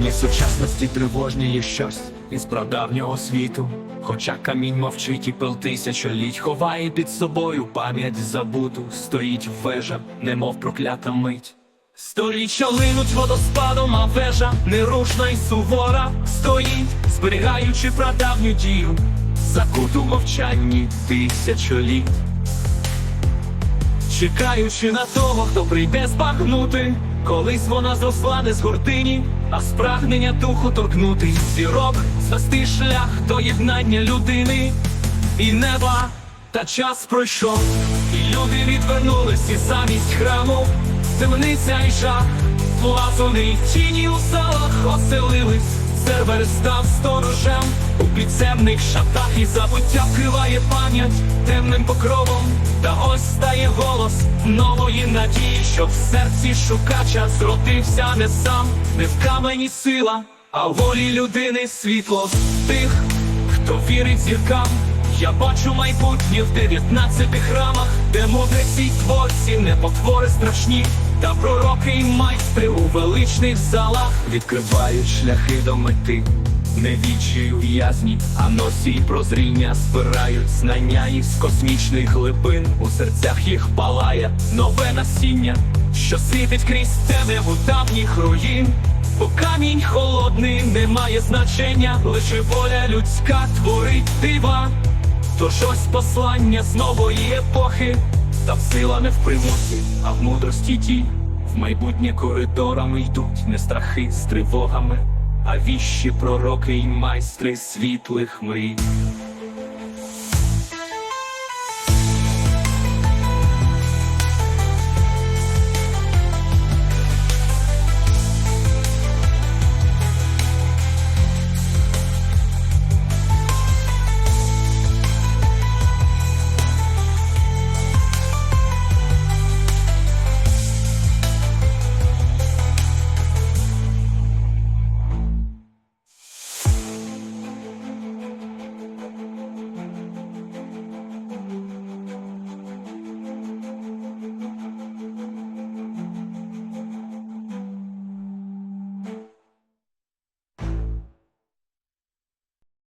нині сучасності тривожніє щось із прадавнього світу. Хоча камінь мовчить і пил тисячоліть ховає під собою пам'ять забуту, стоїть вежа, немов проклята мить. Сторіччя линуть водоспадом, а вежа нерушна і сувора стоїть, зберігаючи прадавню дію, закуту мовчанні тисячоліть. Чекаючи на того, хто прийде збагнути, колись вона зросла не з гордині, а з прагнення духу торкнути зірок, звести шлях до єднання людини. І неба, та час пройшов, і люди відвернулись і замість храму, темниця і жах, плазуни тіні у залах оселились, сервер став сторожем, підземних шатах і забуття вкриває пам'ять темним покровом, та ось стає голос нової надії, що в серці шукача зродився не сам, не в камені сила, а в волі людини світло тих, хто вірить зіркам. Я бачу майбутнє в дев'ятнадцяти храмах, де мудреці творці, не потвори страшні, та пророки й майстри у величних залах відкривають шляхи до мети. Не вічі в'язні, а носій прозріння збирають знання із космічних глибин. У серцях їх палає нове насіння, що світить крізь темряву давніх руїн. Бо камінь холодний не має значення, лише воля людська творить дива. Тож ось послання з нової епохи, та в сила не в примусі, а в мудрості ті. В майбутнє коридорами йдуть не страхи з тривогами, а віщі пророки й майстри світлих мрій.